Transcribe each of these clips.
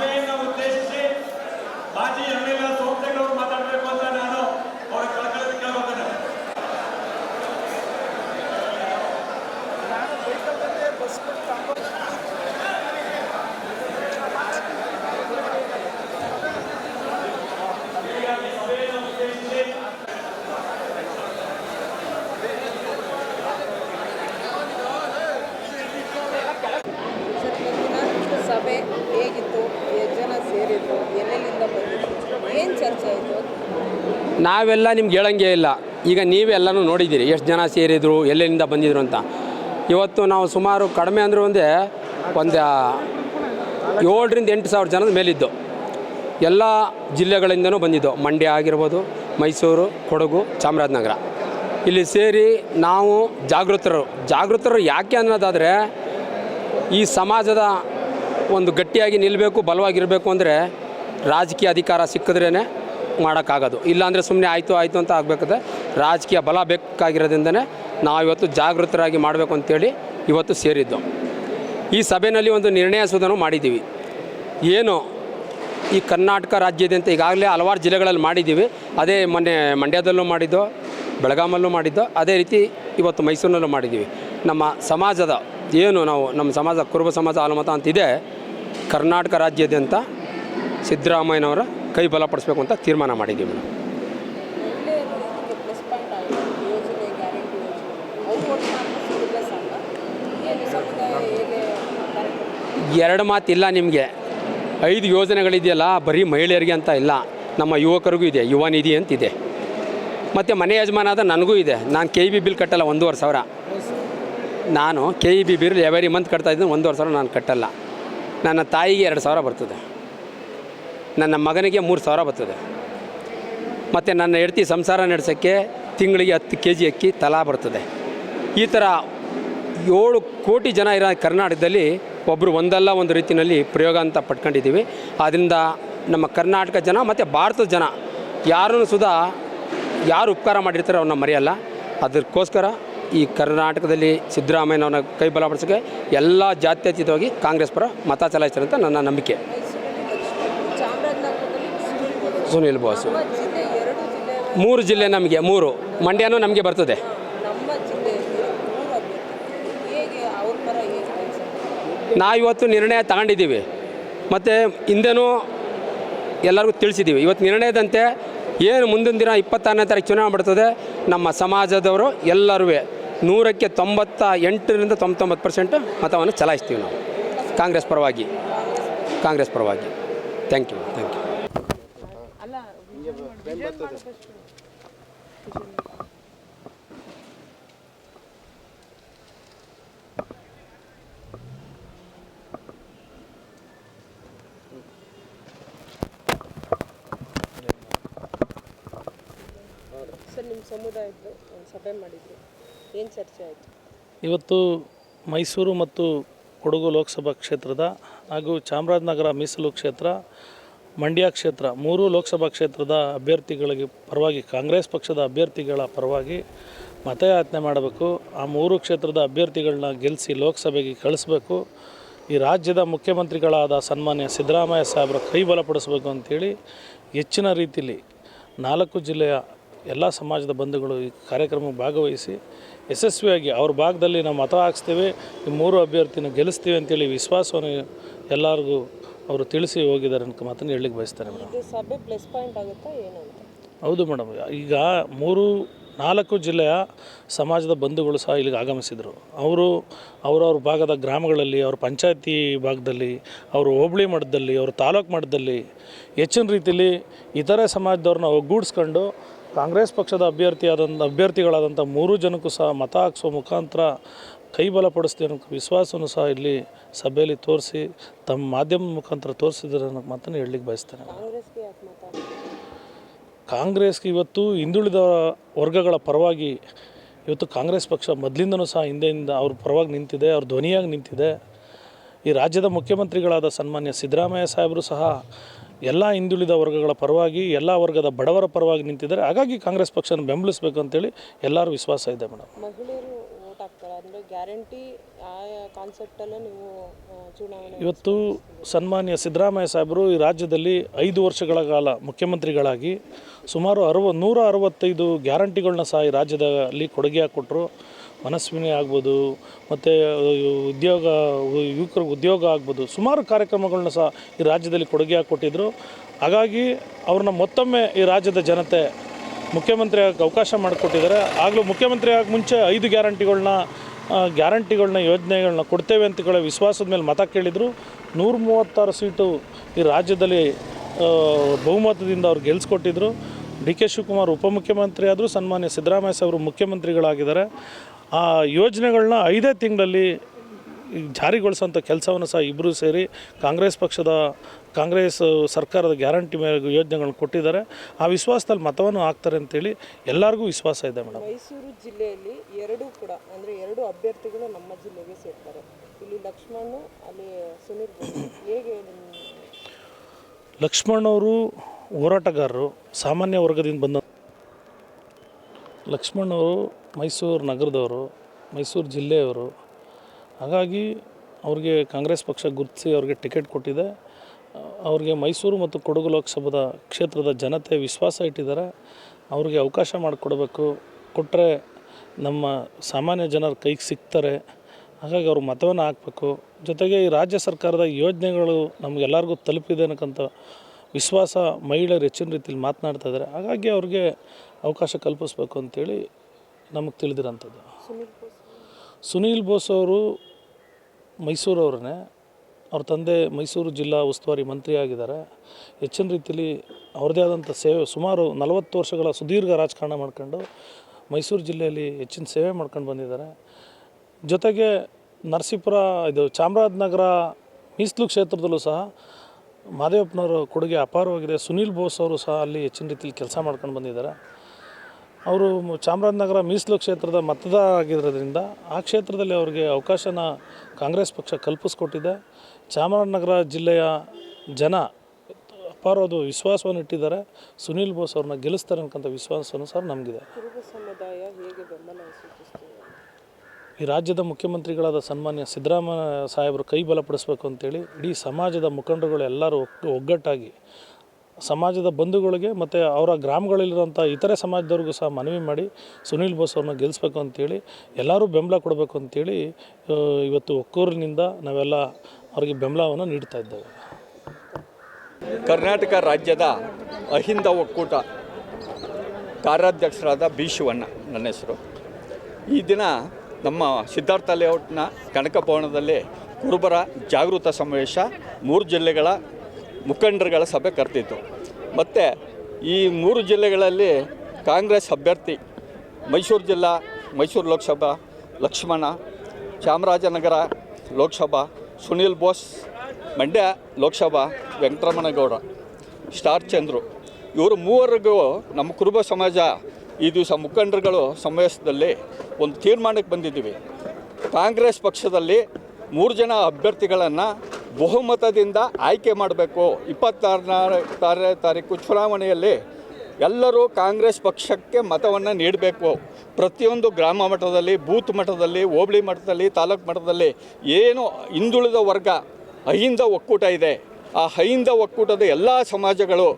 Amém, não ಸಭೆ ಹೇಗಿತ್ತು ಜನ ಸೇರಿದ್ರು, ಎಲ್ಲೆಲ್ಲಿಂದ ಬಂದಿದ್ರು, ಏನು ಚರ್ಚೆ ಆಯಿತು? ನಾವೆಲ್ಲ ನಿಮ್ಗೆ ಹೇಳಂಗೆ ಇಲ್ಲ. ಈಗ ನೀವೆಲ್ಲನೂ ನೋಡಿದ್ದೀರಿ, ಎಷ್ಟು ಜನ ಸೇರಿದ್ರು, ಎಲ್ಲೆಲ್ಲಿಂದ ಬಂದಿದ್ರು ಅಂತ. ಇವತ್ತು ನಾವು ಸುಮಾರು ಕಡಿಮೆ ಅಂದರೆ ಒಂದೇ, ಒಂದು ಏಳರಿಂದ ಎಂಟು ಸಾವಿರ ಜನದ ಮೇಲಿದ್ದು. ಎಲ್ಲ ಜಿಲ್ಲೆಗಳಿಂದನೂ ಬಂದಿದ್ದು. ಮಂಡ್ಯ ಆಗಿರ್ಬೋದು, ಮೈಸೂರು, ಕೊಡಗು, ಚಾಮರಾಜನಗರ. ಇಲ್ಲಿ ಸೇರಿ ನಾವು ಜಾಗೃತರು. ಜಾಗೃತರು ಯಾಕೆ ಅನ್ನೋದಾದರೆ, ಈ ಸಮಾಜದ ಒಂದು ಗಟ್ಟಿಯಾಗಿ ನಿಲ್ಲಬೇಕು ಬಲವಾಗಿರಬೇಕು ಅಂದರೆ ರಾಜಕೀಯ ಅಧಿಕಾರ ಸಿಕ್ಕಿದ್ರೇ ಮಾಡೋಕ್ಕಾಗೋದು. ಇಲ್ಲಾಂದರೆ ಸುಮ್ಮನೆ ಆಯಿತು ಆಯಿತು ಅಂತ ಆಗಬೇಕಾದ್ರೆ ರಾಜಕೀಯ ಬಲ ಬೇಕಾಗಿರೋದ್ರಿಂದನೇ ನಾವು ಇವತ್ತು ಜಾಗೃತರಾಗಿ ಮಾಡಬೇಕು ಅಂತೇಳಿ ಇವತ್ತು ಸೇರಿದ್ದು. ಈ ಸಭೆಯಲ್ಲಿ ಒಂದು ನಿರ್ಣಯ ಸುಧನು ಮಾಡಿದ್ದೀವಿ. ಏನು ಈ ಕರ್ನಾಟಕ ರಾಜ್ಯದಂತ ಈಗಾಗಲೇ ಹಲವಾರು ಜಿಲ್ಲೆಗಳಲ್ಲಿ ಮಾಡಿದ್ದೀವಿ. ಅದೇ ಮೊನ್ನೆ ಮಂಡ್ಯದಲ್ಲೂ ಮಾಡಿದ್ದೋ, ಬೆಳಗಾಮಲ್ಲೂ ಮಾಡಿದ್ದೋ, ಅದೇ ರೀತಿ ಇವತ್ತು ಮೈಸೂರಿನಲ್ಲೂ ಮಾಡಿದ್ದೀವಿ. ನಮ್ಮ ಸಮಾಜದ ಏನು ನಾವು ನಮ್ಮ ಸಮಾಜ, ಕುರುಬ ಸಮಾಜ ಆಲಮತ ಅಂತಿದೆ, ಕರ್ನಾಟಕ ರಾಜ್ಯಾದ್ಯಂತ ಸಿದ್ದರಾಮಯ್ಯನವರ ಕೈ ಬಲಪಡಿಸ್ಬೇಕು ಅಂತ ತೀರ್ಮಾನ ಮಾಡಿದ್ದೀವಿ ಮೇಡಮ್ ಇಲ್ಲ ಎರಡು ಮಾತಿಲ್ಲ ನಿಮಗೆ. ಐದು ಯೋಜನೆಗಳಿದೆಯಲ್ಲ, ಬರೀ ಮಹಿಳೆಯರಿಗೆ ಅಂತ ಇಲ್ಲ, ನಮ್ಮ ಯುವಕರಿಗೂ ಇದೆ, ಯುವ ನಿಧಿ ಅಂತಿದೆ. ಮತ್ತು ಮನೆ ಯಜಮಾನ ಆದ ನನಗೂ ಇದೆ. ನಾನು ಕೆ ಬಿ ಬಿಲ್ ಕಟ್ಟಲ್ಲ, ಒಂದೂವರೆ ಸಾವಿರ. ನಾನು K E B bill every month ಕಟ್ತಾ ಇದ್ದೀನಿ, ಒಂದೂವರೆ ಸಾವಿರ ನಾನು ಕಟ್ಟಲ್ಲ. ನನ್ನ ತಾಯಿಗೆ ಎರಡು ಸಾವಿರ ಬರ್ತದೆ. ನನ್ನ ಮಗನಿಗೆ ಮೂರು ಸಾವಿರ ಬರ್ತದೆ. ಮತ್ತು ನನ್ನ ಹೆಡ್ತಿ ಸಂಸಾರ ನಡೆಸೋಕ್ಕೆ ತಿಂಗಳಿಗೆ ಹತ್ತು ಕೆ ಜಿ ಅಕ್ಕಿ ತಲಾ ಬರ್ತದೆ. ಈ ಥರ ಏಳು ಕೋಟಿ ಜನ ಇರೋ ಕರ್ನಾಟಕದಲ್ಲಿ ಒಬ್ಬರು ಒಂದಲ್ಲ ಒಂದು ರೀತಿಯಲ್ಲಿ ಪ್ರಯೋಗ ಅಂತ ಪಟ್ಕೊಂಡಿದ್ದೀವಿ. ಆದ್ದರಿಂದ ನಮ್ಮ ಕರ್ನಾಟಕ ಜನ ಮತ್ತು ಭಾರತದ ಜನ ಯಾರನ್ನು ಸುಧಾ ಯಾರು ಉಪಕಾರ ಮಾಡಿರ್ತಾರೋ ಅವ್ರನ್ನ ಮರೆಯಲ್ಲ. ಅದಕ್ಕೋಸ್ಕರ ಈ ಕರ್ನಾಟಕದಲ್ಲಿ ಸಿದ್ದರಾಮಯ್ಯನವ್ರನ್ನ ಕೈ ಬಲಪಡಿಸೋಕ್ಕೆ ಎಲ್ಲ ಜಾತ್ಯತೀತವಾಗಿ ಕಾಂಗ್ರೆಸ್ ಪರ ಮತ ಚಲಾಯಿಸ್ತಾರೆ ಅಂತ ನನ್ನ ನಂಬಿಕೆ. ಸುನಿಲ್ ಬೋಸ್. ಮೂರು ಜಿಲ್ಲೆ ನಮಗೆ, ಮೂರು. ಮಂಡ್ಯನೂ ನಮಗೆ ಬರ್ತದೆ. ನಮ್ಮ ಜಿಲ್ಲೆಯಲ್ಲಿ ಮೂರು ಅಭ್ಯರ್ಥಿ ಹೇಗೆ ಅವ್ರ ಪರ ಹೇಗೆ ಕೆಲಸ ನಾವು ಇವತ್ತು ನಿರ್ಣಯ ತಗೊಂಡಿದ್ದೀವಿ. ಮತ್ತು ಹಿಂದೆನೂ ಎಲ್ಲರಿಗೂ ತಿಳಿಸಿದ್ದೀವಿ. ಇವತ್ತು ನಿರ್ಣಯದಂತೆ ಏನು ಮುಂದಿನ ದಿನ ಇಪ್ಪತ್ತಾರನೇ ತಾರೀಕು ಚುನಾವಣೆ ಬರ್ತದೆ. ನಮ್ಮ ಸಮಾಜದವರು ಎಲ್ಲರೂ ನೂರಕ್ಕೆ ತೊಂಬತ್ತ ಎಂಟರಿಂದ ತೊಂಬತ್ತೊಂಬತ್ತು ಪರ್ಸೆಂಟ್ ಮತವನ್ನು ಚಲಾಯಿಸ್ತೀವಿ ನಾವು. ಕಾಂಗ್ರೆಸ್ ಪರವಾಗಿ. ಕಾಂಗ್ರೆಸ್ ಪರವಾಗಿ. Thank you thank you sir ನಿಮ್ಮ ಸಮುದಾಯದ್ದು ಸಭೆ ಮಾಡಿದ್ರು. ಏನು ಚರ್ಚೆ ಆಯಿತು? ಇವತ್ತು ಮೈಸೂರು ಮತ್ತು ಕೊಡಗು ಲೋಕಸಭಾ ಕ್ಷೇತ್ರದ ಹಾಗೂ ಚಾಮರಾಜನಗರ ಮೀಸಲು ಕ್ಷೇತ್ರ, ಮಂಡ್ಯ ಕ್ಷೇತ್ರ ಮೂರು ಲೋಕಸಭಾ ಕ್ಷೇತ್ರದ ಅಭ್ಯರ್ಥಿಗಳಿಗೆ ಪರವಾಗಿ, ಕಾಂಗ್ರೆಸ್ ಪಕ್ಷದ ಅಭ್ಯರ್ಥಿಗಳ ಪರವಾಗಿ ಮತಯಾಚನೆ ಮಾಡಬೇಕು. ಆ ಮೂರು ಕ್ಷೇತ್ರದ ಅಭ್ಯರ್ಥಿಗಳನ್ನ ಗೆಲ್ಲಿಸಿ ಲೋಕಸಭೆಗೆ ಕಳಿಸ್ಬೇಕು. ಈ ರಾಜ್ಯದ ಮುಖ್ಯಮಂತ್ರಿಗಳಾದ ಸನ್ಮಾನ್ಯ ಸಿದ್ದರಾಮಯ್ಯ ಸಾಹೇಬರ ಕೈ ಬಲಪಡಿಸಬೇಕು ಅಂತೇಳಿ ಹೆಚ್ಚಿನ ರೀತಿಯಲ್ಲಿ ನಾಲ್ಕು ಜಿಲ್ಲೆಯ ಎಲ್ಲ ಸಮಾಜದ ಬಂಧುಗಳು ಈ ಕಾರ್ಯಕ್ರಮಕ್ಕೆ ಭಾಗವಹಿಸಿ ಯಶಸ್ವಿಯಾಗಿ ಅವ್ರ ಭಾಗದಲ್ಲಿ ನಾವು ಮತ ಹಾಕ್ಸ್ತೀವಿ ಈ ಮೂರು ಅಭ್ಯರ್ಥಿನ ಗೆಲ್ಲಿಸ್ತೀವಿ ಅಂತೇಳಿ ವಿಶ್ವಾಸವನ್ನು ಎಲ್ಲರಿಗೂ ಅವರು ತಿಳಿಸಿ ಹೋಗಿದ್ದಾರೆ ಅಂತ ಮಾತನ್ನು ಹೇಳಲಿಕ್ಕೆ ಬಯಸ್ತಾರೆ ಮೇಡಮ್. ಇದು ಸಭೆ ಪ್ಲಸ್ ಪಾಯಿಂಟ್ ಆಗುತ್ತಾ ಏನು ಹೌದು ಮೇಡಮ್ ಈಗ ಮೂರು ನಾಲ್ಕು ಜಿಲ್ಲೆಯ ಸಮಾಜದ ಬಂಧುಗಳು ಸಹ ಇಲ್ಲಿಗೆ ಆಗಮಿಸಿದರು. ಅವರು ಅವರವ್ರ ಭಾಗದ ಗ್ರಾಮಗಳಲ್ಲಿ ಅವ್ರ ಪಂಚಾಯತಿ ಭಾಗದಲ್ಲಿ ಅವರು ಹೋಬಳಿ ಮಟ್ಟದಲ್ಲಿ ಅವ್ರ ತಾಲೂಕು ಮಟ್ಟದಲ್ಲಿ ಹೆಚ್ಚಿನ ರೀತಿಯಲ್ಲಿ ಇತರೆ ಸಮಾಜದವ್ರನ್ನ ಒಗ್ಗೂಡಿಸ್ಕೊಂಡು ಕಾಂಗ್ರೆಸ್ ಪಕ್ಷದ ಅಭ್ಯರ್ಥಿಯಾದಂಥ ಅಭ್ಯರ್ಥಿಗಳಾದಂಥ ಮೂರು ಜನಕ್ಕೂ ಸಹ ಮತ ಹಾಕಿಸುವ ಮುಖಾಂತರ ಕೈ ಬಲಪಡಿಸ್ತೀವಿ ಅನ್ನೋ ವಿಶ್ವಾಸವನ್ನು ಸಹ ಇಲ್ಲಿ ಸಭೆಯಲ್ಲಿ ತೋರಿಸಿ ತಮ್ಮ ಮಾಧ್ಯಮ ಮುಖಾಂತರ ತೋರಿಸಿದ್ದಾರೆ ಅನ್ನೋ ಮಾತನ್ನು ಹೇಳಲಿಕ್ಕೆ ಬಯಸ್ತೇನೆ. ಕಾಂಗ್ರೆಸ್ಗೆ ಇವತ್ತು ಹಿಂದುಳಿದ ವರ್ಗಗಳ ಪರವಾಗಿ ಇವತ್ತು ಕಾಂಗ್ರೆಸ್ ಪಕ್ಷ ಮೊದಲಿಂದನೂ ಸಹ ಹಿಂದೆಯಿಂದ ಅವ್ರ ಪರವಾಗಿ ನಿಂತಿದೆ, ಅವ್ರ ಧ್ವನಿಯಾಗಿ ನಿಂತಿದೆ. ಈ ರಾಜ್ಯದ ಮುಖ್ಯಮಂತ್ರಿಗಳಾದ ಸನ್ಮಾನ್ಯ ಸಿದ್ದರಾಮಯ್ಯ ಸಾಹೇಬರು ಸಹ ಎಲ್ಲ ಹಿಂದುಳಿದ ವರ್ಗಗಳ ಪರವಾಗಿ ಎಲ್ಲ ವರ್ಗದ ಬಡವರ ಪರವಾಗಿ ನಿಂತಿದ್ದಾರೆ. ಹಾಗಾಗಿ ಕಾಂಗ್ರೆಸ್ ಪಕ್ಷನ ಬೆಂಬಲಿಸಬೇಕು ಅಂತೇಳಿ ಎಲ್ಲರೂ ವಿಶ್ವಾಸ ಇದೆ ಮೇಡಮ್. ಮಹಿಳೆಯರು ವೋಟ್ ಹಾಕ್ತಾರ. ಅಂದರೆ ಗ್ಯಾರಂಟಿ ಆ ಕಾನ್ಸೆಪ್ಟಲ್ಲೇ ನೀವು ಆ, ಚುನಾವಣೆ ಇವತ್ತು ಸನ್ಮಾನ್ಯ ಸಿದ್ದರಾಮಯ್ಯ ಸಾಹೇಬರು ಈ ರಾಜ್ಯದಲ್ಲಿ ಐದು ವರ್ಷಗಳ ಕಾಲ ಮುಖ್ಯಮಂತ್ರಿಗಳಾಗಿ ಸುಮಾರು ಅರವ ನೂರ ಅರವತ್ತೈದು ಗ್ಯಾರಂಟಿಗಳನ್ನ ಸಹ ಈ ರಾಜ್ಯದಲ್ಲಿ ಕೊಡುಗೆ ಕೊಟ್ಟರು ಮನಸ್ವಿನಿ ಆಗ್ಬೋದು, ಮತ್ತು ಉದ್ಯೋಗ ಯುವಕರಿಗೆ ಉದ್ಯೋಗ ಆಗ್ಬೋದು, ಸುಮಾರು ಕಾರ್ಯಕ್ರಮಗಳನ್ನ ಸಹ ಈ ರಾಜ್ಯದಲ್ಲಿ ಕೊಡುಗೆಯಾಗಿ ಕೊಟ್ಟಿದ್ದರು ಹಾಗಾಗಿ ಅವ್ರನ್ನ ಮತ್ತೊಮ್ಮೆ ಈ ರಾಜ್ಯದ ಜನತೆ ಮುಖ್ಯಮಂತ್ರಿ ಆಗಕ್ಕೆ ಅವಕಾಶ ಮಾಡಿಕೊಟ್ಟಿದ್ದಾರೆ. ಆಗಲೂ ಮುಖ್ಯಮಂತ್ರಿ ಆಗಿ ಮುಂಚೆ ಐದು ಗ್ಯಾರಂಟಿಗಳನ್ನ ಗ್ಯಾರಂಟಿಗಳನ್ನ, ಯೋಜನೆಗಳನ್ನ ಕೊಡ್ತೇವೆ ಅಂತಗಳ ವಿಶ್ವಾಸದ ಮೇಲೆ ಮತ ಕೇಳಿದರು. ನೂರ ಮೂವತ್ತಾರು ಸೀಟು ಈ ರಾಜ್ಯದಲ್ಲಿ ಬಹುಮತದಿಂದ ಅವ್ರು ಗೆಲ್ಸ್ಕೊಟ್ಟಿದ್ರು. ಡಿ ಕೆ ಶಿವಕುಮಾರ್ ಉಪಮುಖ್ಯಮಂತ್ರಿ ಆದರೂ, ಸನ್ಮಾನ್ಯ ಸಿದ್ದರಾಮಯ್ಯ ಅವರು ಮುಖ್ಯಮಂತ್ರಿಗಳಾಗಿದ್ದಾರೆ. ಆ ಯೋಜನೆಗಳನ್ನ ಐದೇ ತಿಂಗಳಲ್ಲಿ ಜಾರಿಗೊಳಿಸುವಂಥ ಜಾರಿಗೊಳಿಸೋಂಥ ಕೆಲಸವನ್ನು ಸಹ ಇಬ್ಬರೂ ಸೇರಿ ಕಾಂಗ್ರೆಸ್ ಪಕ್ಷದ ಕಾಂಗ್ರೆಸ್ ಸರ್ಕಾರದ ಗ್ಯಾರಂಟಿ ಮೇಲೆ ಯೋಜನೆಗಳನ್ನು ಕೊಟ್ಟಿದ್ದಾರೆ. ಆ ವಿಶ್ವಾಸದಲ್ಲಿ ಮತವನ್ನು ಹಾಕ್ತಾರೆ ಅಂತೇಳಿ ಎಲ್ಲರಿಗೂ ವಿಶ್ವಾಸ ಇದೆ ಮೇಡಮ್. ಮೈಸೂರು ಜಿಲ್ಲೆಯಲ್ಲಿ ಎರಡೂ ಕೂಡ ಅಂದರೆ ಎರಡು ಅಭ್ಯರ್ಥಿಗಳು ನಮ್ಮ ಜಿಲ್ಲೆಗೆ ಸೇರ್ತಾರೆ. ಇಲ್ಲಿ ಲಕ್ಷ್ಮಣ್ ಅಲ್ಲಿ ಸುನೀಲ್. ಹೇಗೆ ಲಕ್ಷ್ಮಣ್ ಅವರು ಹೋರಾಟಗಾರರು ಸಾಮಾನ್ಯ ವರ್ಗದಿಂದ ಬಂದ ಲಕ್ಷ್ಮಣವರು ಮೈಸೂರು ನಗರದವರು, ಮೈಸೂರು ಜಿಲ್ಲೆಯವರು. ಹಾಗಾಗಿ ಅವ್ರಿಗೆ ಕಾಂಗ್ರೆಸ್ ಪಕ್ಷ ಗುರುತಿಸಿ ಅವ್ರಿಗೆ ಟಿಕೆಟ್ ಕೊಟ್ಟಿದೆ. ಅವ್ರಿಗೆ ಮೈಸೂರು ಮತ್ತು ಕೊಡಗು ಲೋಕಸಭಾದ ಕ್ಷೇತ್ರದ ಜನತೆ ವಿಶ್ವಾಸ ಇಟ್ಟಿದ್ದಾರೆ. ಅವ್ರಿಗೆ ಅವಕಾಶ ಮಾಡಿಕೊಡ್ಬೇಕು. ಕೊಟ್ಟರೆ ನಮ್ಮ ಸಾಮಾನ್ಯ ಜನರ ಕೈಗೆ ಸಿಗ್ತಾರೆ. ಹಾಗಾಗಿ ಅವರು ಮತವನ್ನು ಹಾಕಬೇಕು. ಜೊತೆಗೆ ಈ ರಾಜ್ಯ ಸರ್ಕಾರದ ಯೋಜನೆಗಳು ನಮಗೆಲ್ಲರಿಗೂ ತಲುಪಿದೆ ಅನ್ನೋಕ್ಕಂಥ ವಿಶ್ವಾಸ ಮಹಿಳೆಯರು ಹೆಚ್ಚಿನ ರೀತಿಯಲ್ಲಿ ಮಾತನಾಡ್ತಾ ಇದ್ದಾರೆ. ಹಾಗಾಗಿ ಅವ್ರಿಗೆ ಅವಕಾಶ ಕಲ್ಪಿಸ್ಬೇಕು ಅಂತೇಳಿ ನಮಗೆ ತಿಳಿದಿರೋಂಥದ್ದು. ಸುನೀಲ್ ಬೋಸ್ ಅವರು ಮೈಸೂರವ್ರನ್ನೇ. ಅವ್ರ ತಂದೆ ಮೈಸೂರು ಜಿಲ್ಲಾ ಉಸ್ತುವಾರಿ ಮಂತ್ರಿ ಆಗಿದ್ದಾರೆ. ಹೆಚ್ಚಿನ ರೀತಿಯಲ್ಲಿ ಅವ್ರದ್ದೇ ಆದಂಥ ಸೇವೆ ಸುಮಾರು ನಲವತ್ತು ವರ್ಷಗಳ ಸುದೀರ್ಘ ರಾಜಕಾರಣ ಮಾಡ್ಕೊಂಡು ಮೈಸೂರು ಜಿಲ್ಲೆಯಲ್ಲಿ ಹೆಚ್ಚಿನ ಸೇವೆ ಮಾಡ್ಕೊಂಡು ಬಂದಿದ್ದಾರೆ. ಜೊತೆಗೆ ನರಸೀಪುರ, ಇದು ಚಾಮರಾಜನಗರ ಮೀಸಲು ಕ್ಷೇತ್ರದಲ್ಲೂ ಸಹ ಮಾದೇವಪ್ಪನವರ ಕೊಡುಗೆ ಅಪಾರವಾಗಿದೆ. ಸುನೀಲ್ ಬೋಸ್ ಅವರು ಸಹ ಅಲ್ಲಿ ಹೆಚ್ಚಿನ ರೀತಿಯಲ್ಲಿ ಕೆಲಸ ಮಾಡ್ಕೊಂಡು ಬಂದಿದ್ದಾರೆ. ಅವರು ಚಾಮರಾಜನಗರ ಮೀಸಲು ಕ್ಷೇತ್ರದ ಮತದಾರ ಆಗಿರೋದ್ರಿಂದ ಆ ಕ್ಷೇತ್ರದಲ್ಲಿ ಅವರಿಗೆ ಅವಕಾಶನ ಕಾಂಗ್ರೆಸ್ ಪಕ್ಷ ಕಲ್ಪಿಸ್ಕೊಟ್ಟಿದೆ. ಚಾಮರಾಜನಗರ ಜಿಲ್ಲೆಯ ಜನ ಅಪಾರವಾದ ವಿಶ್ವಾಸವನ್ನು ಇಟ್ಟಿದ್ದಾರೆ. ಸುನೀಲ್ ಬೋಸ್ ಅವ್ರನ್ನ ಗೆಲ್ಲಿಸ್ತಾರೆ ಅನ್ನೋಂಥ ವಿಶ್ವಾಸವೂ ಸಹ ನಮಗಿದೆ ಕುರುಬ ಸಮುದಾಯ ಹೇಗೆ ಬೆಂಬಲ ಸೂಚಿಸ್ತಿದೆ ಈ ರಾಜ್ಯದ ಮುಖ್ಯಮಂತ್ರಿಗಳಾದ ಸನ್ಮಾನ್ಯ ಸಿದ್ದರಾಮಯ್ಯ ಸಾಹೇಬರು ಕೈ ಬಲಪಡಿಸ್ಬೇಕು ಅಂತೇಳಿ ಇಡೀ ಸಮಾಜದ ಮುಖಂಡರುಗಳು ಎಲ್ಲರೂ ಒಟ್ಟು ಒಗ್ಗಟ್ಟಾಗಿ ಸಮಾಜದ ಬಂಧುಗಳಿಗೆ ಮತ್ತು ಅವರ ಗ್ರಾಮಗಳಲ್ಲಿರುವಂಥ ಇತರೆ ಸಮಾಜದವ್ರಿಗೂ ಸಹ ಮನವಿ ಮಾಡಿ ಸುನೀಲ್ ಬೋಸ್ ಅವ್ರನ್ನ ಗೆಲ್ಲಿಸ್ಬೇಕು ಅಂತೇಳಿ ಎಲ್ಲರೂ ಬೆಂಬಲ ಕೊಡಬೇಕು ಅಂತೇಳಿ ಇವತ್ತು ಒಕ್ಕೂರಿನಿಂದ ನಾವೆಲ್ಲ ಅವರಿಗೆ ಬೆಂಬಲವನ್ನು ನೀಡ್ತಾ ಇದ್ದೇವೆ. ಕರ್ನಾಟಕ ರಾಜ್ಯದ ಅಹಿಂದ ಒಕ್ಕೂಟ ಕಾರ್ಯಾಧ್ಯಕ್ಷರಾದ ಬಿ ಶಿವಣ್ಣ, ನನ್ನ ಹೆಸರು. ಈ ದಿನ ನಮ್ಮ ಸಿದ್ಧಾರ್ಥ ಲೇಔಟ್ನ ಕನಕ ಭವನದಲ್ಲಿ ಕುರುಬರ ಜಾಗೃತ ಸಮಾವೇಶ ಮೂರು ಜಿಲ್ಲೆಗಳ ಮುಖಂಡರುಗಳ ಸಭೆ ಕರೆದಿತ್ತು. ಮತ್ತು ಈ ಮೂರು ಜಿಲ್ಲೆಗಳಲ್ಲಿ ಕಾಂಗ್ರೆಸ್ ಅಭ್ಯರ್ಥಿ ಮೈಸೂರು ಜಿಲ್ಲಾ, ಮೈಸೂರು ಲೋಕಸಭಾ, ಲಕ್ಷ್ಮಣ, ಚಾಮರಾಜನಗರ ಲೋಕಸಭಾ, ಸುನೀಲ್ ಬೋಸ್, ಮಂಡ್ಯ ಲೋಕಸಭಾ, ವೆಂಕಟರಮಣಗೌಡ, ಸ್ಟಾರ್ ಚಂದ್ರು. ಇವರು ಮೂವರಿಗೂ ನಮ್ಮ ಕುರುಬ ಸಮಾಜ ಈ ದಿವಸ ಮುಖಂಡರುಗಳು ಸಮಾವೇಶದಲ್ಲಿ ಒಂದು ತೀರ್ಮಾನಕ್ಕೆ ಬಂದಿದ್ದೀವಿ. ಕಾಂಗ್ರೆಸ್ ಪಕ್ಷದಲ್ಲಿ ಮೂರು ಜನ ಅಭ್ಯರ್ಥಿಗಳನ್ನು ಬಹುಮತದಿಂದ ಆಯ್ಕೆ ಮಾಡಬೇಕು. ಇಪ್ಪತ್ತಾರನೇ ತಾರೀಕು ಚುನಾವಣೆಯಲ್ಲಿ ಎಲ್ಲರೂ ಕಾಂಗ್ರೆಸ್ ಪಕ್ಷಕ್ಕೆ ಮತವನ್ನು ನೀಡಬೇಕು. ಪ್ರತಿಯೊಂದು ಗ್ರಾಮ ಮಟ್ಟದಲ್ಲಿ, ಬೂತ್ ಮಟ್ಟದಲ್ಲಿ, ಹೋಬಳಿ ಮಟ್ಟದಲ್ಲಿ, ತಾಲೂಕು ಮಟ್ಟದಲ್ಲಿ ಏನು ಹಿಂದುಳಿದ ವರ್ಗ, ಅಹಿಂದ ಒಕ್ಕೂಟ ಇದೆ. ಆ ಅಹಿಂದ ಒಕ್ಕೂಟದ ಎಲ್ಲ ಸಮಾಜಗಳು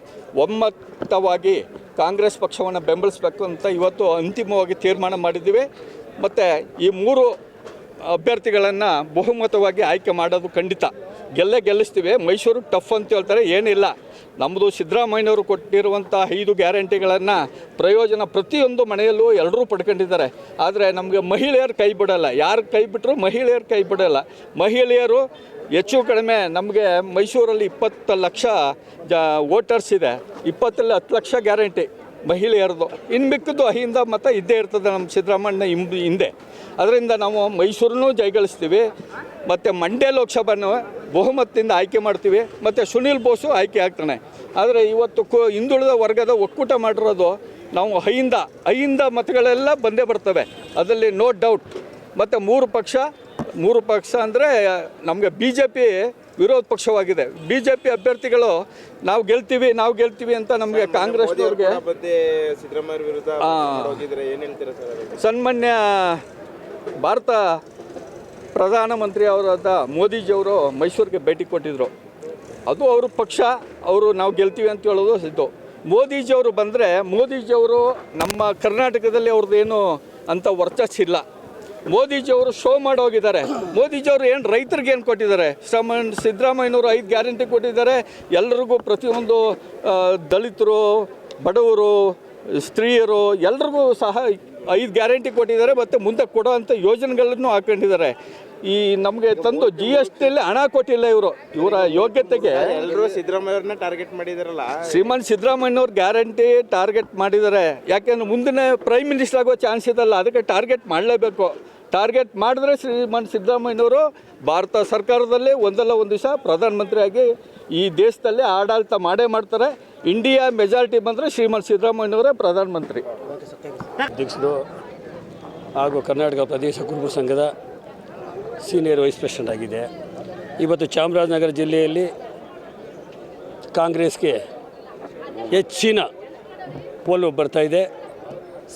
ಒಮ್ಮತವಾಗಿ ಕಾಂಗ್ರೆಸ್ ಪಕ್ಷವನ್ನು ಬೆಂಬಲಿಸಬೇಕು ಅಂತ ಇವತ್ತು ಅಂತಿಮವಾಗಿ ತೀರ್ಮಾನ ಮಾಡಿದ್ದೀವಿ. ಮತ್ತು ಈ ಮೂರು ಅಭ್ಯರ್ಥಿಗಳನ್ನು ಬಹುಮತವಾಗಿ ಆಯ್ಕೆ ಮಾಡೋದು ಖಂಡಿತ. ಗೆಲ್ಲೇ ಗೆಲ್ಲಿಸ್ತೀವಿ. ಮೈಸೂರು ಟಫ್ ಅಂತ ಹೇಳ್ತಾರೆ, ಏನಿಲ್ಲ. ನಮ್ಮದು ಸಿದ್ದರಾಮಯ್ಯನವರು ಕೊಟ್ಟಿರುವಂಥ ಐದು ಗ್ಯಾರಂಟಿಗಳನ್ನು ಪ್ರಯೋಜನ ಪ್ರತಿಯೊಂದು ಮನೆಯಲ್ಲೂ ಎಲ್ಲರೂ ಪಡ್ಕೊಂಡಿದ್ದಾರೆ. ಆದರೆ ನಮಗೆ ಮಹಿಳೆಯರು ಕೈ ಬಿಡಲ್ಲ. ಯಾರು ಕೈ ಬಿಟ್ಟರು ಮಹಿಳೆಯರು ಕೈ ಬಿಡಲ್ಲ. ಮಹಿಳೆಯರು ಹೆಚ್ಚು ಕಡಿಮೆ ನಮಗೆ ಮೈಸೂರಲ್ಲಿ ಇಪ್ಪತ್ತು ಲಕ್ಷ ಜ ವೋಟರ್ಸ್ ಇದೆ. ಇಪ್ಪತ್ತಲ್ಲಿ ಹತ್ತು ಲಕ್ಷ ಗ್ಯಾರಂಟಿ ಮಹಿಳೆಯರದು ಇನ್ನು ಮಿಕ್ಕಿದ್ದು ಅಹಿಂದ ಮತ ಇದ್ದೇ ಇರ್ತದೆ ನಮ್ಮ ಸಿದ್ದರಾಮಣ್ಣ ಹಿಂದ್ ಹಿಂದೆ. ಅದರಿಂದ ನಾವು ಮೈಸೂರನ್ನೂ ಜಯಗಳಿಸ್ತೀವಿ ಮತ್ತು ಮಂಡ್ಯ ಲೋಕಸಭೆನೂ ಬಹುಮತದಿಂದ ಆಯ್ಕೆ ಮಾಡ್ತೀವಿ. ಮತ್ತು ಸುನೀಲ್ ಬೋಸು ಆಯ್ಕೆ ಆಗ್ತಾನೆ. ಆದರೆ ಇವತ್ತು ಕು ಹಿಂದುಳಿದ ವರ್ಗದ ಒಕ್ಕೂಟ ಮಾಡಿರೋದು ನಾವು ಅಹಿಂದ. ಅಹಿಂದ ಮತಗಳೆಲ್ಲ ಬಂದೇ ಬರ್ತವೆ. ಅದರಲ್ಲಿ ನೋ ಡೌಟ್ ಮತ್ತು ಮೂರು ಪಕ್ಷ ಮೂರು ಪಕ್ಷ ಅಂದರೆ ನಮಗೆ ಬಿ ಜೆ ಪಿ ವಿರೋಧ ಪಕ್ಷವಾಗಿದೆ. ಬಿ ಜೆ ಪಿ ಅಭ್ಯರ್ಥಿಗಳು ನಾವು ಗೆಲ್ತೀವಿ ನಾವು ಗೆಲ್ತೀವಿ ಅಂತ ನಮಗೆ ಕಾಂಗ್ರೆಸ್ನವ್ರಿಗೆ ಸಿದ್ದರಾಮಯ್ಯ ವಿರುದ್ಧ? ಸನ್ಮಾನ್ಯ ಭಾರತ ಪ್ರಧಾನಮಂತ್ರಿ ಅವರಾದ ಮೋದಿಜಿಯವರು ಮೈಸೂರಿಗೆ ಭೇಟಿ ಕೊಟ್ಟಿದ್ದರು ಅದು ಅವ್ರ ಪಕ್ಷ ಅವರು ನಾವು ಗೆಲ್ತೀವಿ ಅಂತ ಹೇಳೋದು ಸಿದ್ದು. ಮೋದಿಜಿಯವರು ಬಂದರೆ ಮೋದಿಜಿಯವರು ನಮ್ಮ ಕರ್ನಾಟಕದಲ್ಲಿ ಅವ್ರದ್ದು ಏನು ಅಂಥ ವರ್ಚಸ್ಸಿಲ್ಲ. ಮೋದಿಜಿಯವರು ಶೋ ಮಾಡಿ ಹೋಗಿದ್ದಾರೆ. ಮೋದಿಜಿಯವರು ಏನು ರೈತರಿಗೆ ಏನು ಕೊಟ್ಟಿದ್ದಾರೆ? ಶ್ರಮ ಸಿದ್ದರಾಮಯ್ಯನವರು ಐದು ಗ್ಯಾರಂಟಿ ಕೊಟ್ಟಿದ್ದಾರೆ. ಎಲ್ಲರಿಗೂ ಪ್ರತಿಯೊಂದು ದಲಿತರು, ಬಡವರು, ಸ್ತ್ರೀಯರು ಎಲ್ರಿಗೂ ಸಹ ಐದು ಗ್ಯಾರಂಟಿ ಕೊಟ್ಟಿದ್ದಾರೆ. ಮತ್ತು ಮುಂದೆ ಕೊಡೋ ಅಂಥ ಯೋಜನೆಗಳನ್ನು ಹಾಕೊಂಡಿದ್ದಾರೆ. ಈ ನಮಗೆ ತಂದು ಜಿ ಎಸ್ ಟಿಯಲ್ಲಿ ಹಣ ಕೊಟ್ಟಿಲ್ಲ ಇವರು. ಇವರ ಯೋಗ್ಯತೆಗೆ ಎಲ್ಲರೂ ಸಿದ್ದರಾಮಯ್ಯವ್ರನ್ನ ಟಾರ್ಗೆಟ್ ಮಾಡಿದಾರಲ್ಲ. ಶ್ರೀಮಂತ್ ಸಿದ್ದರಾಮಯ್ಯನವ್ರು ಗ್ಯಾರಂಟಿ ಟಾರ್ಗೆಟ್ ಮಾಡಿದ್ದಾರೆ ಯಾಕೆಂದ್ರೆ ಮುಂದಿನ ಪ್ರೈಮ್ ಮಿನಿಸ್ಟರ್ ಆಗೋ ಚಾನ್ಸ್ ಇದಲ್ಲ ಅದಕ್ಕೆ ಟಾರ್ಗೆಟ್ ಮಾಡಲೇಬೇಕು. ಟಾರ್ಗೆಟ್ ಮಾಡಿದ್ರೆ ಶ್ರೀಮಂತ್ ಸಿದ್ದರಾಮಯ್ಯನವರು ಭಾರತ ಸರ್ಕಾರದಲ್ಲಿ ಒಂದಲ್ಲ ಒಂದು ದಿವಸ ಪ್ರಧಾನಮಂತ್ರಿಯಾಗಿ ಈ ದೇಶದಲ್ಲಿ ಆಡಳಿತ ಮಾಡೇ ಮಾಡ್ತಾರೆ. ಇಂಡಿಯಾ ಮೆಜಾರಿಟಿ ಬಂದರೆ ಶ್ರೀಮಂತ್ ಸಿದ್ದರಾಮಯ್ಯನವರೇ ಪ್ರಧಾನಮಂತ್ರಿ. ಅಧ್ಯಕ್ಷರು ಹಾಗೂ ಕರ್ನಾಟಕ ಪ್ರದೇಶ ಕುರುಬ ಸಂಘದ ಸೀನಿಯರ್ ವೈಸ್ ಪ್ರೆಸಿಡೆಂಟ್ ಆಗಿದೆ. ಇವತ್ತು ಚಾಮರಾಜನಗರ ಜಿಲ್ಲೆಯಲ್ಲಿ ಕಾಂಗ್ರೆಸ್ಗೆ ಹೆಚ್ಚಿನ ಪೋಲು ಬರ್ತಾಯಿದೆ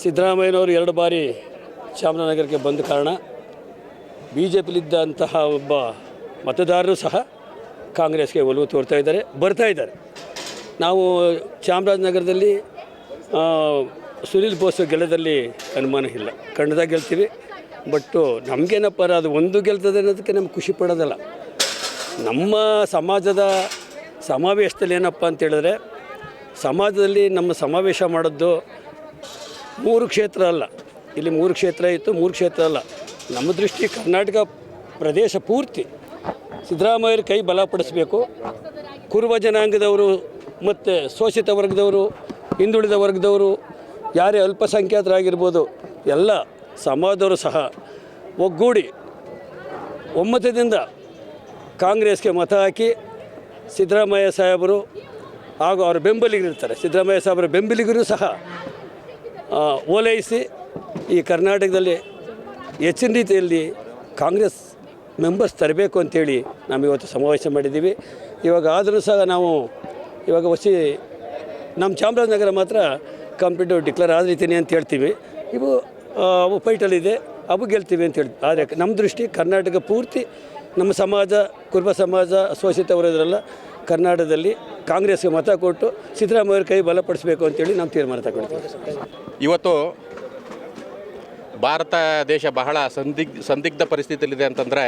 ಸಿದ್ದರಾಮಯ್ಯನವರು ಎರಡು ಬಾರಿ ಚಾಮರಾಜನಗರಕ್ಕೆ ಬಂದ ಕಾರಣ ಬಿ ಜೆ ಪಿಲಿದ್ದಂತಹ ಒಬ್ಬ ಮತದಾರರು ಸಹ ಕಾಂಗ್ರೆಸ್ಗೆ ಒಲವು ತೋರ್ತಾ ಇದ್ದಾರೆ, ಬರ್ತಾ ಇದ್ದಾರೆ. ನಾವು ಚಾಮರಾಜನಗರದಲ್ಲಿ ಸುನೀಲ್ ಬೋಸ್ ಗೆಲ್ಲದಲ್ಲಿ ಅನುಮಾನ ಇಲ್ಲ. ಖಂಡದಾಗ ಗೆಲ್ತೀವಿ. ಬಟ್ಟು ನಮಗೇನಪ್ಪ ಅದು ಒಂದು ಗೆಲ್ತದೆ ಅನ್ನೋದಕ್ಕೆ ನಮ್ಗೆ ಖುಷಿ ಪಡೋದಲ್ಲ. ನಮ್ಮ ಸಮಾಜದ ಸಮಾವೇಶದಲ್ಲಿ ಏನಪ್ಪ ಅಂತೇಳಿದ್ರೆ ಸಮಾಜದಲ್ಲಿ ನಮ್ಮ ಸಮಾವೇಶ ಮಾಡೋದು ಮೂರು ಕ್ಷೇತ್ರ ಅಲ್ಲ. ಇಲ್ಲಿ ಮೂರು ಕ್ಷೇತ್ರ ಇತ್ತು, ಮೂರು ಕ್ಷೇತ್ರ ಅಲ್ಲ. ನಮ್ಮ ದೃಷ್ಟಿ ಕರ್ನಾಟಕ ಪ್ರದೇಶ ಪೂರ್ತಿ. ಸಿದ್ದರಾಮಯ್ಯರ ಕೈ ಬಲಪಡಿಸಬೇಕು. ಕುರುವ ಜನಾಂಗದವರು ಮತ್ತು ಶೋಷಿತ ವರ್ಗದವರು, ಹಿಂದುಳಿದ ವರ್ಗದವರು, ಯಾರೇ ಅಲ್ಪಸಂಖ್ಯಾತರಾಗಿರ್ಬೋದು, ಎಲ್ಲ ಸಮಾಜದವರು ಸಹ ಒಗ್ಗೂಡಿ ಒಮ್ಮತದಿಂದ ಕಾಂಗ್ರೆಸ್ಗೆ ಮತ ಹಾಕಿ ಸಿದ್ದರಾಮಯ್ಯ ಸಾಹೇಬರು ಹಾಗೂ ಅವರ ಬೆಂಬಲಿಗರಿರ್ತಾರೆ. ಸಿದ್ದರಾಮಯ್ಯ ಸಾಹೇಬರ ಬೆಂಬಲಿಗರು ಸಹ ಓಲೈಸಿ ಈ ಕರ್ನಾಟಕದಲ್ಲಿ ಹೆಚ್ಚಿನ ರೀತಿಯಲ್ಲಿ ಕಾಂಗ್ರೆಸ್ ಮೆಂಬರ್ಸ್ ತರಬೇಕು ಅಂತೇಳಿ ನಾವು ಇವತ್ತು ಸಮಾವೇಶ ಮಾಡಿದ್ದೀವಿ. ಇವಾಗ ಆದರೂ ಸಹ ನಾವು ಇವಾಗ ವಸಿ ನಮ್ಮ ಚಾಮರಾಜನಗರ ಮಾತ್ರ ಕಂಪ್ಲೀಟು ಡಿಕ್ಲೇರ್ ಆದ ರೀತಿನೇ ಅಂತ ಹೇಳ್ತೀವಿ. ಇವು ಫೈಟಲ್ಲಿದೆ ಅವು ಗೆಲ್ತೀವಿ ಅಂತ ಹೇಳಿ ಆದರೆ ನಮ್ಮ ದೃಷ್ಟಿ ಕರ್ನಾಟಕ ಪೂರ್ತಿ ನಮ್ಮ ಸಮಾಜ, ಕುರುಬ ಸಮಾಜ ಶೋಷಿತ ವರ್ಗದವರೆಲ್ಲ ಕರ್ನಾಟಕದಲ್ಲಿ ಕಾಂಗ್ರೆಸ್ಗೆ ಮತ ಕೊಟ್ಟು ಸಿದ್ದರಾಮಯ್ಯ ಕೈ ಬಲಪಡಿಸಬೇಕು ಅಂತೇಳಿ ನಾವು ತೀರ್ಮಾನ ತಗೊಳ್ತೀವಿ. ಇವತ್ತು ಭಾರತ ದೇಶ ಬಹಳ ಸಂದಿಗ್, ಸಂದಿಗ್ಧ ಪರಿಸ್ಥಿತಿಯಲ್ಲಿದೆ ಅಂತಂದರೆ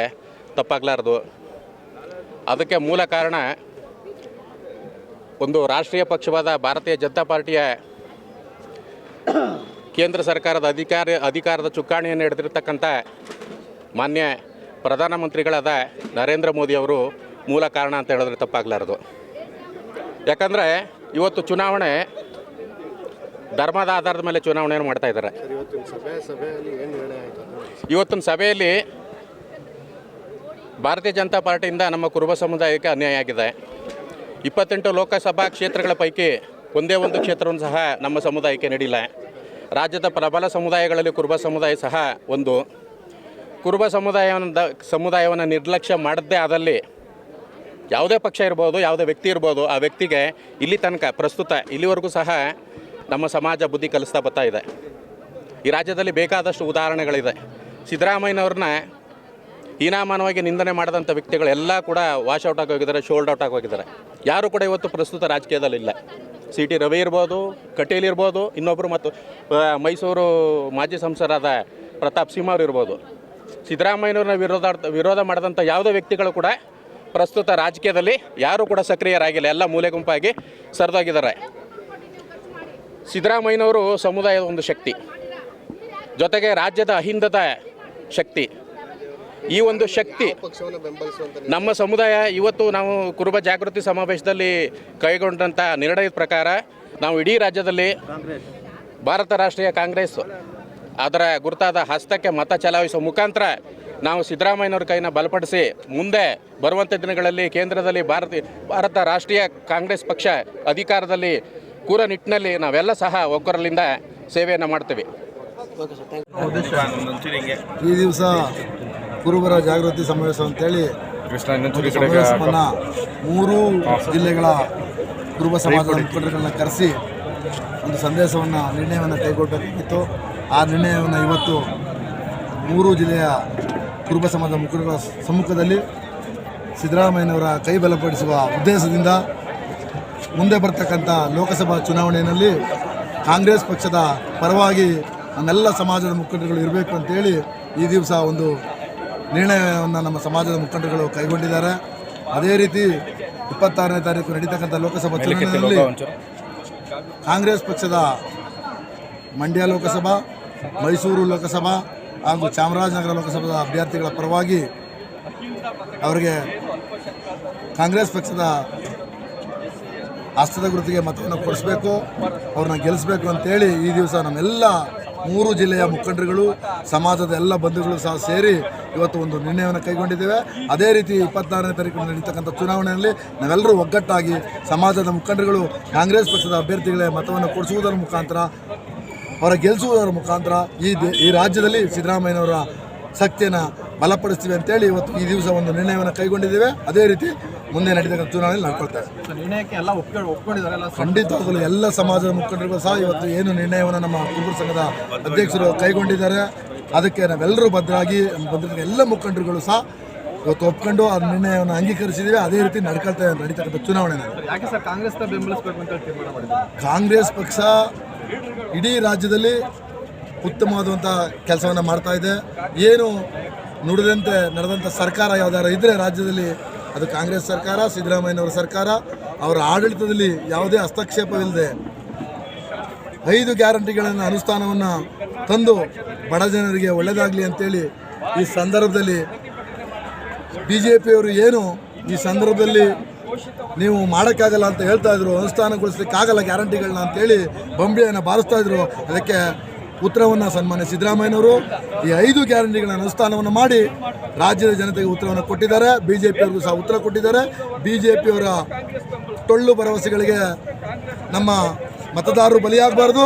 ತಪ್ಪಾಗಲಾರ್ದು. ಅದಕ್ಕೆ ಮೂಲ ಕಾರಣ ಒಂದು ರಾಷ್ಟ್ರೀಯ ಪಕ್ಷವಾದ ಭಾರತೀಯ ಜನತಾ ಪಾರ್ಟಿಯ ಕೇಂದ್ರ ಸರ್ಕಾರದ ಅಧಿಕಾರ ಅಧಿಕಾರದ ಚುಕ್ಕಾಣಿಯನ್ನು ಹಿಡಿದಿರ್ತಕ್ಕಂಥ ಮಾನ್ಯ ಪ್ರಧಾನಮಂತ್ರಿಗಳಾದ ನರೇಂದ್ರ ಮೋದಿ ಅವರು ಮೂಲ ಕಾರಣ ಅಂತ ಹೇಳಿದ್ರೆ ತಪ್ಪಾಗಲಾರದು. ಯಾಕಂದರೆ ಇವತ್ತು ಚುನಾವಣೆ ಧರ್ಮದ ಆಧಾರದ ಮೇಲೆ ಚುನಾವಣೆಯನ್ನು ಮಾಡ್ತಾ ಇದ್ದಾರೆ. ಇವತ್ತಿನ ಸಭೆಯಲ್ಲಿ ಇವತ್ತಿನ ಭಾರತೀಯ ಜನತಾ ಪಾರ್ಟಿಯಿಂದ ನಮ್ಮ ಕುರುಬ ಸಮುದಾಯಕ್ಕೆ ಅನ್ಯಾಯ ಆಗಿದೆ. ಇಪ್ಪತ್ತೆಂಟು ಲೋಕಸಭಾ ಕ್ಷೇತ್ರಗಳ ಪೈಕಿ ಒಂದೇ ಒಂದು ಕ್ಷೇತ್ರವನ್ನು ಸಹ ನಮ್ಮ ಸಮುದಾಯಕ್ಕೆ ನೀಡಿಲ್ಲ. ರಾಜ್ಯದ ಪ್ರಬಲ ಸಮುದಾಯಗಳಲ್ಲಿ ಕುರುಬ ಸಮುದಾಯ ಸಹ ಒಂದು. ಕುರುಬ ಸಮುದಾಯವನ್ನು ಸಮುದಾಯವನ್ನು ನಿರ್ಲಕ್ಷ್ಯ ಮಾಡದೇ ಆದಲ್ಲಿ ಯಾವುದೇ ಪಕ್ಷ ಇರ್ಬೋದು, ಯಾವುದೇ ವ್ಯಕ್ತಿ ಇರ್ಬೋದು, ಆ ವ್ಯಕ್ತಿಗೆ ಇಲ್ಲಿ ತನಕ ಪ್ರಸ್ತುತ ಇಲ್ಲಿವರೆಗೂ ಸಹ ನಮ್ಮ ಸಮಾಜ ಬುದ್ಧಿ ಕಲಿಸ್ತಾ ಬರ್ತಾ ಇದೆ. ಈ ರಾಜ್ಯದಲ್ಲಿ ಬೇಕಾದಷ್ಟು ಉದಾಹರಣೆಗಳಿದೆ. ಸಿದ್ದರಾಮಯ್ಯನವ್ರನ್ನ ಹೀನಾಮಾನವಾಗಿ ನಿಂದನೆ ಮಾಡಿದಂಥ ವ್ಯಕ್ತಿಗಳೆಲ್ಲ ಕೂಡ ವಾಶ್ ಔಟ್ ಆಗಿ ಹೋಗಿದ್ದಾರೆ ಶೋಲ್ಡ್ ಔಟ್ ಆಗಿ ಹೋಗಿದ್ದಾರೆ ಯಾರು ಕೂಡ ಇವತ್ತು ಪ್ರಸ್ತುತ ರಾಜಕೀಯದಲ್ಲಿ ಇಲ್ಲ ಸಿ ಟಿ ರವಿ ಇರ್ಬೋದು, ಕಟೀಲ್ ಇರ್ಬೋದು ಇನ್ನೊಬ್ಬರು ಮತ್ತು ಮೈಸೂರು ಮಾಜಿ ಸಂಸದರಾದ ಪ್ರತಾಪ್ ಸಿಂಹ ಅವರು ಇರ್ಬೋದು. ಸಿದ್ದರಾಮಯ್ಯನವ್ರನ್ನ ವಿರೋಧ ವಿರೋಧ ಮಾಡಿದಂಥ ಯಾವುದೇ ವ್ಯಕ್ತಿಗಳು ಕೂಡ ಪ್ರಸ್ತುತ ರಾಜಕೀಯದಲ್ಲಿ ಯಾರೂ ಕೂಡ ಸಕ್ರಿಯರಾಗಿಲ್ಲ. ಎಲ್ಲ ಮೂಲೆ ಗುಂಪಾಗಿ ಸರಿದೋಗಿದ್ದಾರೆ. ಸಿದ್ದರಾಮಯ್ಯನವರು ಸಮುದಾಯದ ಒಂದು ಶಕ್ತಿ. ಜೊತೆಗೆ ರಾಜ್ಯದ ಅಹಿಂದದ ಶಕ್ತಿ. ಈ ಒಂದು ಶಕ್ತಿ ನಮ್ಮ ಸಮುದಾಯ ಇವತ್ತು ನಾವು ಕುರುಬ ಜಾಗೃತಿ ಸಮಾವೇಶದಲ್ಲಿ ಕೈಗೊಂಡಂಥ ನಿರ್ಣಯದ ಪ್ರಕಾರ ನಾವು ಇಡೀ ರಾಜ್ಯದಲ್ಲಿ ಭಾರತ ರಾಷ್ಟ್ರೀಯ ಕಾಂಗ್ರೆಸ್ ಅದರ ಗುರುತಾದ ಹಸ್ತಕ್ಕೆ ಮತ ಚಲಾಯಿಸುವ ಮುಖಾಂತರ ನಾವು ಸಿದ್ದರಾಮಯ್ಯನವ್ರ ಕೈನ ಬಲಪಡಿಸಿ ಮುಂದೆ ಬರುವಂಥ ದಿನಗಳಲ್ಲಿ ಕೇಂದ್ರದಲ್ಲಿ ಭಾರತೀಯ ಭಾರತ ರಾಷ್ಟ್ರೀಯ ಕಾಂಗ್ರೆಸ್ ಪಕ್ಷ ಅಧಿಕಾರದಲ್ಲಿ ಕೂರ ನಿಟ್ಟಿನಲ್ಲಿ ನಾವೆಲ್ಲ ಸಹ ಒಗ್ಗರಲಿಂದ ಸೇವೆಯನ್ನು ಮಾಡ್ತೀವಿ. ಈ ದಿವಸ ಕುರುಬರ ಜಾಗೃತಿ ಸಮಾವೇಶ ಅಂತೇಳಿ ಸಮಾವೇಶವನ್ನು ಮೂರು ಜಿಲ್ಲೆಗಳ ಕುರುಬ ಸಮಾಜದ ಮುಖಂಡರುಗಳನ್ನ ಕರೆಸಿ ಒಂದು ಸಂದೇಶವನ್ನು ನಿರ್ಣಯವನ್ನು ಕೈಗೊಳ್ಳಬೇಕಾಗಿತ್ತು ಆ ನಿರ್ಣಯವನ್ನು ಇವತ್ತು ಮೂರು ಜಿಲ್ಲೆಯ ಕುರುಬ ಸಮಾಜದ ಮುಖಂಡರ ಸಮ್ಮುಖದಲ್ಲಿ ಸಿದ್ದರಾಮಯ್ಯನವರ ಕೈ ಬಲಪಡಿಸುವ ಉದ್ದೇಶದಿಂದ ಮುಂದೆ ಬರ್ತಕ್ಕಂಥ ಲೋಕಸಭಾ ಚುನಾವಣೆಯಲ್ಲಿ ಕಾಂಗ್ರೆಸ್ ಪಕ್ಷದ ಪರವಾಗಿ ನಮ್ಮೆಲ್ಲ ಸಮಾಜದ ಮುಖಂಡರುಗಳು ಇರಬೇಕು ಅಂತೇಳಿ ಈ ದಿವಸ ಒಂದು ನಿರ್ಣಯವನ್ನು ನಮ್ಮ ಸಮಾಜದ ಮುಖಂಡರುಗಳು ಕೈಗೊಂಡಿದ್ದಾರೆ. ಅದೇ ರೀತಿ ಇಪ್ಪತ್ತಾರನೇ ತಾರೀಕು ನಡೀತಕ್ಕಂಥ ಲೋಕಸಭಾ ಚುನಾವಣೆಯಲ್ಲಿ ಕಾಂಗ್ರೆಸ್ ಪಕ್ಷದ ಮಂಡ್ಯ ಲೋಕಸಭಾ ಮೈಸೂರು ಲೋಕಸಭಾ ಹಾಗೂ ಚಾಮರಾಜನಗರ ಲೋಕಸಭಾ ಅಭ್ಯರ್ಥಿಗಳ ಪರವಾಗಿ ಅವರಿಗೆ ಕಾಂಗ್ರೆಸ್ ಪಕ್ಷದ ಹಸ್ತದ ಗುರುತಿಗೆ ಮತವನ್ನು ಕೊಡಿಸ್ಬೇಕು ಅವ್ರನ್ನ ಗೆಲ್ಲಿಸ್ಬೇಕು ಅಂತೇಳಿ ಈ ದಿವಸ ನಮ್ಮೆಲ್ಲ ಮೂರು ಜಿಲ್ಲೆಯ ಮುಖಂಡರುಗಳು, ಸಮಾಜದ ಎಲ್ಲ ಬಂಧುಗಳು ಸಹ ಸೇರಿ ಇವತ್ತು ಒಂದು ನಿರ್ಣಯವನ್ನು ಕೈಗೊಂಡಿದ್ದೇವೆ. ಅದೇ ರೀತಿ ಇಪ್ಪತ್ತಾರನೇ ತಾರೀಕು ನಡೀತಕ್ಕಂಥ ಚುನಾವಣೆಯಲ್ಲಿ ನಾವೆಲ್ಲರೂ ಒಗ್ಗಟ್ಟಾಗಿ ಸಮಾಜದ ಮುಖಂಡರುಗಳು, ಕಾಂಗ್ರೆಸ್ ಪಕ್ಷದ ಅಭ್ಯರ್ಥಿಗಳೇ ಮತವನ್ನು ಕೊಡಿಸುವುದರ ಮುಖಾಂತರ, ಅವರ ಗೆಲ್ಲಿಸುವುದರ ಮುಖಾಂತರ ಈ ಈ ರಾಜ್ಯದಲ್ಲಿ ಸಿದ್ದರಾಮಯ್ಯನವರ ಶಕ್ತಿಯನ್ನು ಬಲಪಡಿಸ್ತೀವಿ ಅಂತೇಳಿ ಇವತ್ತು ಈ ದಿವಸ ಒಂದು ನಿರ್ಣಯವನ್ನು ಕೈಗೊಂಡಿದ್ದೇವೆ. ಅದೇ ರೀತಿ ಮುಂದೆ ನಡೀತಕ್ಕಂಥ ಚುನಾವಣೆಯಲ್ಲಿ ನಡ್ಕೊಳ್ತಾರೆ. ಖಂಡಿತವಾಗಲೂ ಎಲ್ಲ ಸಮಾಜದ ಮುಖಂಡರುಗಳು ಸಹ ಇವತ್ತು ಏನು ನಿರ್ಣಯವನ್ನು ನಮ್ಮ ಕುರುಬರ ಸಂಘದ ಅಧ್ಯಕ್ಷರು ಕೈಗೊಂಡಿದ್ದಾರೆ. ಅದಕ್ಕೆ ನಾವೆಲ್ಲರೂ ಭದ್ರಾಗಿ ಬಂದಿರುವ ಎಲ್ಲ ಮುಖಂಡರುಗಳು ಸಹ ಇವತ್ತು ಒಪ್ಕೊಂಡು ಆ ನಿರ್ಣಯವನ್ನು ಅಂಗೀಕರಿಸಿದ್ದೀವಿ. ಅದೇ ರೀತಿ ನಡ್ಕೊಳ್ತಾ ನಡೀತಕ್ಕಂಥ ಚುನಾವಣೆ ಕಾಂಗ್ರೆಸ್ ಪಕ್ಷ ಇಡೀ ರಾಜ್ಯದಲ್ಲಿ ಉತ್ತಮವಾದಂಥ ಕೆಲಸವನ್ನು ಮಾಡ್ತಾ ಇದೆ. ಏನು ನುಡಿದಂತೆ ನಡೆದಂಥ ಸರ್ಕಾರ ಯಾವ್ದಾರು ಇದ್ದರೆ ರಾಜ್ಯದಲ್ಲಿ ಅದು ಕಾಂಗ್ರೆಸ್ ಸರ್ಕಾರ, ಸಿದ್ದರಾಮಯ್ಯನವರ ಸರ್ಕಾರ, ಅವರ ಆಡಳಿತದಲ್ಲಿ ಯಾವುದೇ ಹಸ್ತಕ್ಷೇಪವಿಲ್ಲದೆ ಐದು ಗ್ಯಾರಂಟಿಗಳನ್ನು, ಅನುಷ್ಠಾನವನ್ನು ತಂದು ಬಡ ಜನರಿಗೆ ಒಳ್ಳೆಯದಾಗಲಿ ಅಂತೇಳಿ ಈ ಸಂದರ್ಭದಲ್ಲಿ ಬಿ ಜೆ ಪಿಯವರು ಏನು ಈ ಸಂದರ್ಭದಲ್ಲಿ ನೀವು ಮಾಡೋಕ್ಕಾಗಲ್ಲ ಅಂತ ಹೇಳ್ತಾ ಇದ್ರು, ಅನುಷ್ಠಾನಗೊಳಿಸ್ಲಿಕ್ಕಾಗಲ್ಲ ಗ್ಯಾರಂಟಿಗಳನ್ನ ಅಂತೇಳಿ ಬೊಂಬೆಯನ್ನು ಬಾರಿಸ್ತಾ ಇದ್ರು. ಅದಕ್ಕೆ ಉತ್ತರವನ್ನು ಸನ್ಮಾನ್ಯ ಸಿದ್ದರಾಮಯ್ಯನವರು ಈ ಐದು ಗ್ಯಾರಂಟಿಗಳ ಅನುಷ್ಠಾನವನ್ನು ಮಾಡಿ ರಾಜ್ಯದ ಜನತೆಗೆ ಉತ್ತರವನ್ನು ಕೊಟ್ಟಿದ್ದಾರೆ. ಬಿ ಜೆ ಪಿಯವ್ರಿಗೂ ಸಹ ಉತ್ತರ ಕೊಟ್ಟಿದ್ದಾರೆ. ಬಿ ಜೆ ಪಿಯವರ ಟೊಳ್ಳು ಭರವಸೆಗಳಿಗೆ ನಮ್ಮ ಮತದಾರರು ಬಲಿಯಾಗಬಾರ್ದು.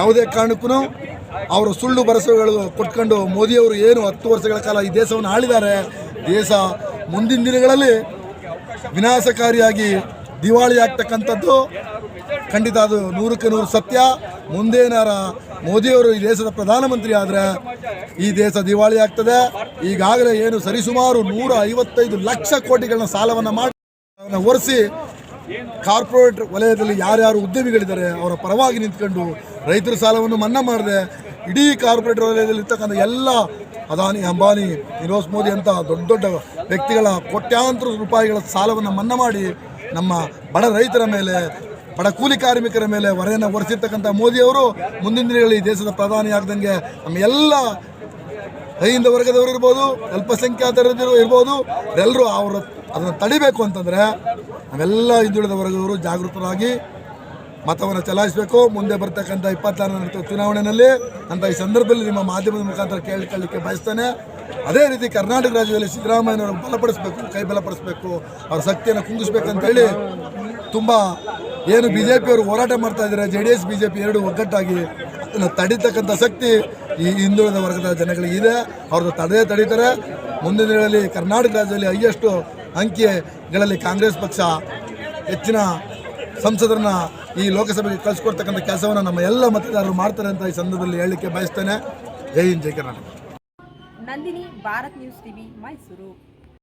ಯಾವುದೇ ಕಾರಣಕ್ಕೂ ಅವರು ಸುಳ್ಳು ಭರವಸೆಗಳು ಕೊಟ್ಕೊಂಡು ಮೋದಿಯವರು ಏನು ಹತ್ತು ವರ್ಷಗಳ ಕಾಲ ಈ ದೇಶವನ್ನು ಆಳಿದ್ದಾರೆ, ದೇಶ ಮುಂದಿನ ದಿನಗಳಲ್ಲಿ ವಿನಾಶಕಾರಿಯಾಗಿ ದಿವಾಳಿ ಆಗ್ತಕ್ಕಂಥದ್ದು ಖಂಡಿತ ಅದು ನೂರಕ್ಕೆ ನೂರು ಸತ್ಯ. ಮುಂದೇನಾರ ಮೋದಿಯವರು ಈ ದೇಶದ ಪ್ರಧಾನಮಂತ್ರಿ ಆದರೆ ಈ ದೇಶ ದಿವಾಳಿ ಆಗ್ತದೆ. ಈಗಾಗಲೇ ಏನು ಸರಿಸುಮಾರು ನೂರ ಐವತ್ತೈದು ಲಕ್ಷ ಕೋಟಿಗಳನ್ನ ಸಾಲವನ್ನು ಮಾಡಿ ಒರೆಸಿ ಕಾರ್ಪೊರೇಟ್ ವಲಯದಲ್ಲಿ ಯಾರ್ಯಾರು ಉದ್ಯಮಿಗಳಿದ್ದಾರೆ ಅವರ ಪರವಾಗಿ ನಿಂತ್ಕೊಂಡು ರೈತರ ಸಾಲವನ್ನು ಮನ್ನಾ ಮಾಡಿದೆ, ಇಡೀ ಕಾರ್ಪೊರೇಟ್ ವಲಯದಲ್ಲಿ ಇರ್ತಕ್ಕಂಥ ಎಲ್ಲ ಅದಾನಿ, ಅಂಬಾನಿ ನಿರೋಸ್ ಮೋದಿ ಅಂತ ದೊಡ್ಡ ದೊಡ್ಡ ವ್ಯಕ್ತಿಗಳ ಕೋಟ್ಯಾಂತರ ರೂಪಾಯಿಗಳ ಸಾಲವನ್ನು ಮನ್ನಾ ಮಾಡಿ ನಮ್ಮ ಬಡ ರೈತರ ಮೇಲೆ ಬಡ ಕೂಲಿ ಕಾರ್ಮಿಕರ ಮೇಲೆ ಹೊರೆಯನ್ನು ಹೊರಿಸಿರ್ತಕ್ಕಂಥ ಮೋದಿಯವರು ಮುಂದಿನ ದಿನಗಳಲ್ಲಿ ದೇಶದ ಪ್ರಧಾನಿ ಆಗ್ದಂಗೆ ನಮ್ಮ ಎಲ್ಲ ಹಿಂದ ವರ್ಗದವರು ಇರ್ಬೋದು ಅಲ್ಪಸಂಖ್ಯಾತರು ಇರ್ಬೋದು, ಎಲ್ಲರೂ ಅವರು ಅದನ್ನು ತಡಿಬೇಕು ಅಂತಂದರೆ ನಾವೆಲ್ಲ ಹಿಂದುಳಿದ ವರ್ಗದವರು ಜಾಗೃತರಾಗಿ ಮತವನ್ನು ಚಲಾಯಿಸಬೇಕು. ಮುಂದೆ ಬರ್ತಕ್ಕಂಥ ಇಪ್ಪತ್ತಾರನೇ ಚುನಾವಣೆಯಲ್ಲಿ ಅಂತ ಈ ಸಂದರ್ಭದಲ್ಲಿ ನಿಮ್ಮ ಮಾಧ್ಯಮದ ಮುಖಾಂತರ ಕೇಳಿಕೊಳ್ಳಲಿಕ್ಕೆ ಬಯಸ್ತೇನೆ. ಅದೇ ರೀತಿ ಕರ್ನಾಟಕ ರಾಜ್ಯದಲ್ಲಿ ಸಿದ್ದರಾಮಯ್ಯನವರು ಬಲಪಡಿಸಬೇಕು, ಕೈ ಬಲಪಡಿಸಬೇಕು, ಅವ್ರ ಶಕ್ತಿಯನ್ನು ಕುಂದಿಸ್ಬೇಕಂತೇಳಿ ತುಂಬ ಏನು ಬಿ ಜೆ ಪಿಯವರು ಹೋರಾಟ ಮಾಡ್ತಾ ಇದ್ದಾರೆ J D S B J P ಎರಡು ಒಗ್ಗಟ್ಟಾಗಿ ಅದನ್ನು ತಡಿತಕ್ಕಂಥ ಶಕ್ತಿ ಈ ಹಿಂದುಳಿದ ವರ್ಗದ ಜನಗಳಿಗೆ ಇದೆ. ಅವ್ರದ್ದು ತಡೆದೇ ತಡೀತಾರೆ. ಮುಂದಿನ ದಿನಗಳಲ್ಲಿ ಕರ್ನಾಟಕ ರಾಜ್ಯದಲ್ಲಿ ಹೈಯೆಸ್ಟು ಅಂಕಿಗಳಲ್ಲಿ ಕಾಂಗ್ರೆಸ್ ಪಕ್ಷ ಹೆಚ್ಚಿನ ಸಂಸದರನ್ನ ಈ ಲೋಕಸಭೆಗೆ ಕಳಿಸ್ಕೊಡ್ತಕ್ಕಂಥ ಕೆಲಸವನ್ನು ನಮ್ಮ ಎಲ್ಲ ಮತದಾರರು ಮಾಡ್ತಾರೆ ಅಂತ ಈ ಸಂದರ್ಭದಲ್ಲಿ ಹೇಳಲಿಕ್ಕೆ ಬಯಸ್ತೇನೆ. ಜೈ ಹಿಂದ್, ಜೈ Karnataka. Nandini, Bharat news TV, Mysuru.